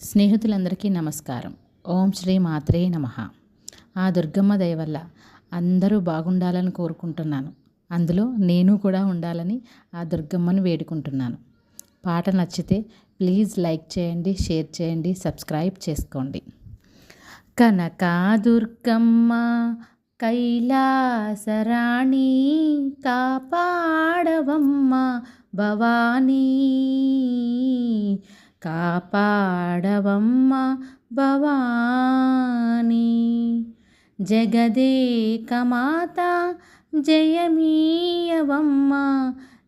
స్నేహితులందరికీ నమస్కారం. ఓం శ్రీ మాత్రే నమ. ఆ దుర్గమ్మ దయ వల్ల అందరూ బాగుండాలని కోరుకుంటున్నాను. అందులో నేను కూడా ఉండాలని ఆ దుర్గమ్మను వేడుకుంటున్నాను. పాట నచ్చితే ప్లీజ్ లైక్ చేయండి షేర్ చేయండి సబ్స్క్రైబ్ చేసుకోండి. కనకా దుర్గమ్మ కైలాసరాణి కాపాడవమ్మ భవానీ. కాపాడవమ్మ భవానీ. జగదేకమాత జయమీయవమ్మ.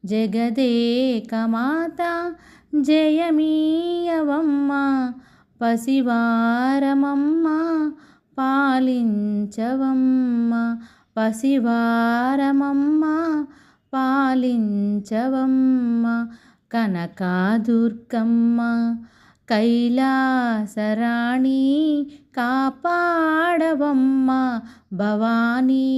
జగదేకమాత జయమీయవమ్మ. పసివారమమ్మ పాలించవమ్మ. పసివారమమ్మ పాలించవమ్మ. కనకాదుర్గమ్మ కైలాసరాణి కాపాడవమ్మ భవానీ.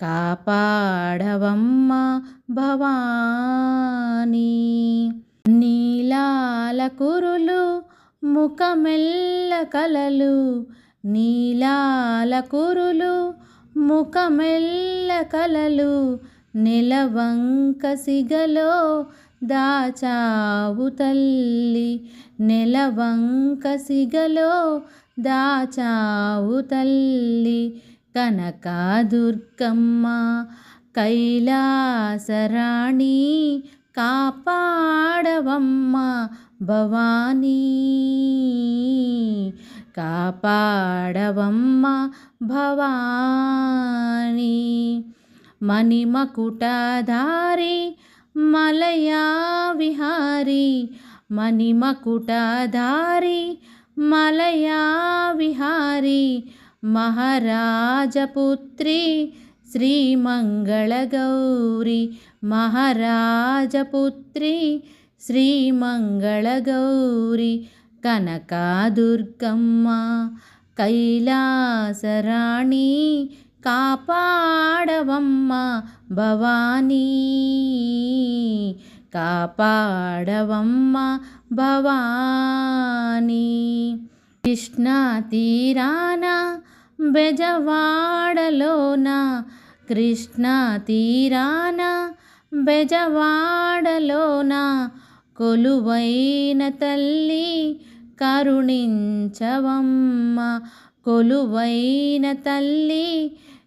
కాపాడవమ్మ భవానీ. నీలాల కురులు ముఖమెల్ల కలలు. నీలాల కురులు ముఖమెల్ల కలలు. నెలవంక సిగలో దాచావు తల్లి. నెలవంక సిగలో దాచావు తల్లి. కనకాదుర్గమ్మ కైలాసరాణి కాపాడవమ్మ భవానీ. కాపాడవమ్మ భవానీ. మణిమకుటధారి మలయా విహారి. మణిమకుటధారి మలయా విహారి. మహారాజపుత్రి శ్రీమంగళగౌరి. మహారాజపుత్రి శ్రీమంగళగౌరి. కనకాదుర్గమ్మ కైలాసరాణి కాపాడవమ్మ భవానీ. కాపాడవమ్మ భవానీ. కృష్ణా తీరాన బెజవాడలోన కృష్ణా తీరాన బెజవాడలోన కొలువైన తల్లి కరుణించవమ్మ. కొలువైన తల్లి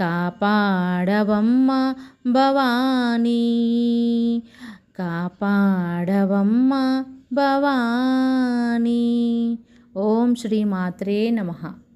కాపాడవమ్మ భవానీ. కాపాడవమ్మ భవానీ. ఓం శ్రీ మాత్రే నమః.